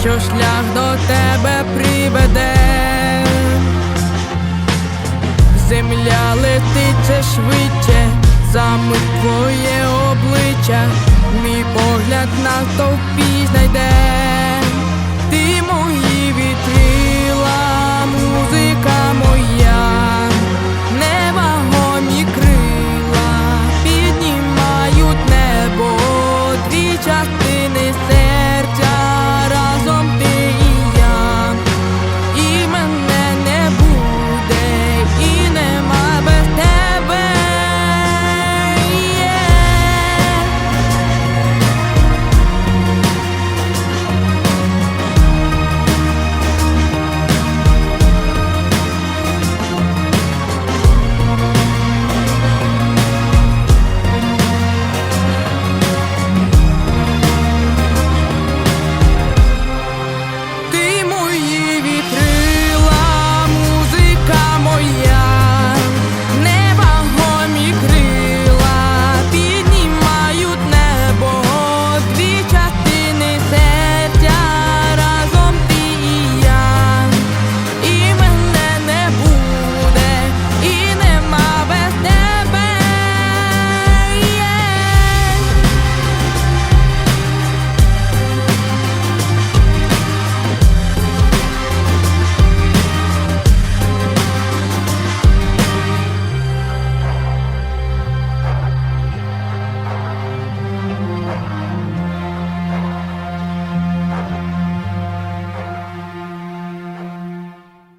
що шлях до тебе приведе, земля летиться швидше, саме твоє обличчя, мій погляд на товпі знайде, ти мої вітрила, музика моя, неба крила, піднімають небо дві частини.